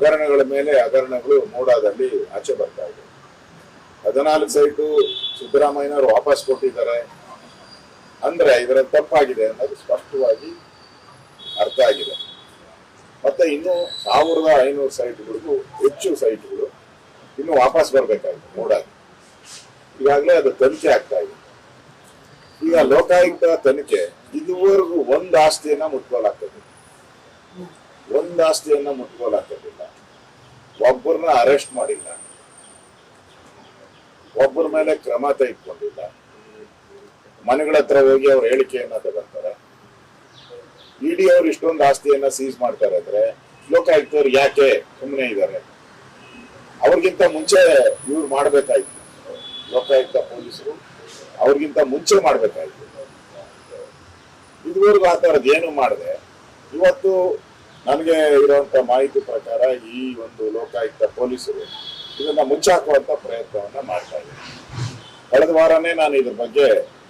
ಹಗರಣಗಳ ಮೇಲೆ ಹಗರಣಗಳು ಮೂಡಾದಲ್ಲಿ ಆಚೆ ಬರ್ತಾ ಇದೆ. ಹದಿನಾಲ್ಕು ಸೈಟು ಸಿದ್ದರಾಮಯ್ಯನವರು ವಾಪಸ್ ಕೊಟ್ಟಿದ್ದಾರೆ. ಅಂದ್ರೆ ಇದರ ತಪ್ಪಾಗಿದೆ ಅನ್ನೋದು ಸ್ಪಷ್ಟವಾಗಿ ಅರ್ಥ ಆಗಿದೆ. ಮತ್ತೆ ಇನ್ನು ಸಾವಿರದ ಐನೂರು ಸೈಟ್ಗಳಿಗೂ ಹೆಚ್ಚು ಸೈಟ್ಗಳು ಇನ್ನು ವಾಪಸ್ ಬರ್ಬೇಕಾಗಿದೆ ಮೂಡಾಗಿ. ಈಗಾಗಲೇ ಅದು ತನಿಖೆ ಆಗ್ತಾ ಇದೆ. ಈಗ ಲೋಕಾಯುಕ್ತ ತನಿಖೆ ಇದುವರೆಗೂ ಒಂದು ಆಸ್ತಿಯನ್ನ ಮುಟ್ಕೊಳಾಗ್ತದೆ. ಒಂದು ಆಸ್ತಿಯನ್ನ ಮುಟ್ಕೊಳಾಗ್ತದಿಲ್ಲ ಒಬ್ಬರನ್ನ ಅರೆಸ್ಟ್ ಮಾಡಿಲ್ಲ. ಒಬ್ಬರ ಮೇಲೆ ಕ್ರಮ ತೆಗೆದುಕೊಂಡಿಲ್ಲ. ಮನೆಗಳ ಹತ್ರ ಹೋಗಿ ಅವ್ರ ಹೇಳಿಕೆಯನ್ನ ತಗೊಂತಾರೆ. ಇಡಿ ಅವ್ರು ಇಷ್ಟೊಂದು ಆಸ್ತಿಯನ್ನ ಸೀಸ್ ಮಾಡ್ತಾರೆ ಅಂದ್ರೆ ಲೋಕಾಯುಕ್ತವ್ರು ಯಾಕೆ ಸುಮ್ಮನೆ ಇದ್ದಾರೆ? ಅವ್ರಿಗಿಂತ ಮುಂಚೆ ಇವ್ರು ಮಾಡ್ಬೇಕಾಯ್ತು. ಲೋಕಾಯುಕ್ತ ಪೊಲೀಸರು ಅವ್ರಿಗಿಂತ ಮುಂಚೆ ಮಾಡ್ಬೇಕಾಯ್ತು. ಇದುವರೆಗೂ ಆ ಥರದ್ದು ಏನು ಮಾಡಿದೆ? ಇವತ್ತು ನನಗೆ ಇರುವಂತ ಮಾಹಿತಿ ಪ್ರಕಾರ ಈ ಒಂದು ಲೋಕಾಯುಕ್ತ ಪೊಲೀಸರು ಇದನ್ನ ಮುಚ್ಚಾಕುವಂತ ಪ್ರಯತ್ನವನ್ನ ಮಾಡ್ತಾ ಇದ್ದಾರೆ. ಕಳೆದ ವಾರನೇ ನಾನು ಇದ್ರ ಬಗ್ಗೆ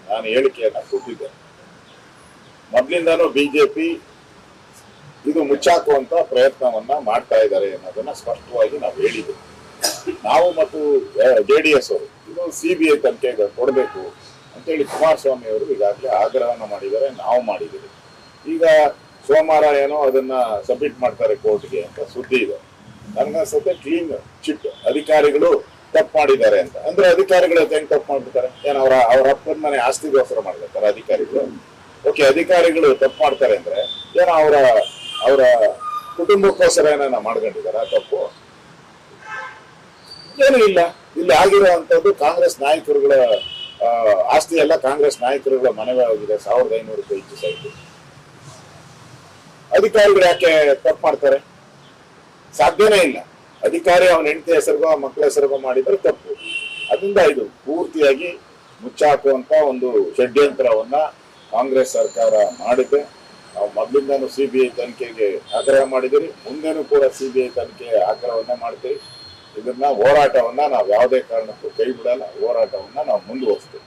ನಾನು ಹೇಳಿಕೆಯನ್ನ ಕೊಟ್ಟಿದ್ದೆ ಮೊದಲಿಂದಾನು ಬಿಜೆಪಿ ಇದು ಮುಚ್ಚಾಕುವಂತ ಪ್ರಯತ್ನವನ್ನ ಮಾಡ್ತಾ ಇದ್ದಾರೆ ಅನ್ನೋದನ್ನ ಸ್ಪಷ್ಟವಾಗಿ ನಾವು ಹೇಳಿದ್ವಿ ನಾವು ಮತ್ತು ಜೆ ಡಿ ಎಸ್ ಅವರು ಇದು ಸಿ ಬಿ ಐ ತನಿಖೆಗೆ ಕೊಡಬೇಕು ಅಂತೇಳಿ ಕುಮಾರಸ್ವಾಮಿ ಅವರು ಈಗಾಗಲೇ ಆಗ್ರಹವನ್ನು ಮಾಡಿದ್ದಾರೆ, ನಾವು ಮಾಡಿದ್ದೀವಿ. ಈಗ ಸೋಮವಾರ ಏನೋ ಅದನ್ನ ಸಬ್ಮಿಟ್ ಮಾಡ್ತಾರೆ ಕೋರ್ಟ್ಗೆ ಅಂತ ಸುದ್ದಿ ಇದೆ. ನನಗನ್ಸುತ್ತೆ ಕ್ಲೀನ್ ಚಿಟ್ ಅಧಿಕಾರಿಗಳು ತಪ್ಪು ಮಾಡಿದ್ದಾರೆ ಅಂತ. ಅಂದ್ರೆ ಅಧಿಕಾರಿಗಳು ಹೆಂಗ್ ತಪ್ಪು ಮಾಡ್ಬಿಡ್ತಾರೆ? ಏನ್ ಅವರ, ಅವ್ರ ಅಪ್ಪನ ಮನೆ ಆಸ್ತಿಗೋಸ್ಕರ ಮಾಡ್ಬೇಕಾರೆ ಅಧಿಕಾರಿಗಳು? ಓಕೆ ಅಧಿಕಾರಿಗಳು ತಪ್ಪು ಮಾಡ್ತಾರೆ ಅಂದ್ರೆ ಏನೋ ಅವರ ಅವರ ಕುಟುಂಬಕ್ಕೋಸ್ಕರ ಏನಾನ ಮಾಡ್ಕೊಂಡಿದಾರ ತಪ್ಪು. ಏನೂ ಇಲ್ಲ. ಇಲ್ಲಿ ಆಗಿರುವಂತದ್ದು ಕಾಂಗ್ರೆಸ್ ನಾಯಕರುಗಳ ಆಸ್ತಿ ಎಲ್ಲ ಕಾಂಗ್ರೆಸ್ ನಾಯಕರುಗಳ ಮನವಿ ಆಗಿದೆ ಸಾವಿರದ ಐನೂರು ಹೆಚ್ಚು ಸೈಟ್. ಅಧಿಕಾರಿಗಳು ಯಾಕೆ ತಪ್ಪು ಮಾಡ್ತಾರೆ? ಸಾಧ್ಯನೇ ಇಲ್ಲ. ಅಧಿಕಾರಿ ಅವನ ಹೆಂಡತಿ ಹೆಸರಿಗೋ ಮಕ್ಕಳ ಹೆಸರಿಗೋ ಮಾಡಿದ್ರೆ ತಪ್ಪು. ಅದರಿಂದ ಇದು ಪೂರ್ತಿಯಾಗಿ ಮುಚ್ಚಾಕುವಂತ ಒಂದು ಷಡ್ಯಂತ್ರವನ್ನ ಕಾಂಗ್ರೆಸ್ ಸರ್ಕಾರ ಮಾಡಿದೆ. ನಾವು ಮೊದಲಿಂದಾನು ಸಿ ಬಿ ಐ ತನಿಖೆಗೆ ಆಗ್ರಹ ಮಾಡಿದಿರಿ ಮುಂದೆನೂ ಕೂಡ ಸಿ ಬಿ ಐ ತನಿಖೆ ಆಗ್ರಹವನ್ನ ಮಾಡ್ತೀವಿ ಇದನ್ನ ಹೋರಾಟವನ್ನ ನಾವು ಯಾವುದೇ ಕಾರಣಕ್ಕೂ ಕೈ ಬಿಡಲ್ಲ ಹೋರಾಟವನ್ನ ನಾವು ಮುಂದುವರಿಸ್ತೀವಿ.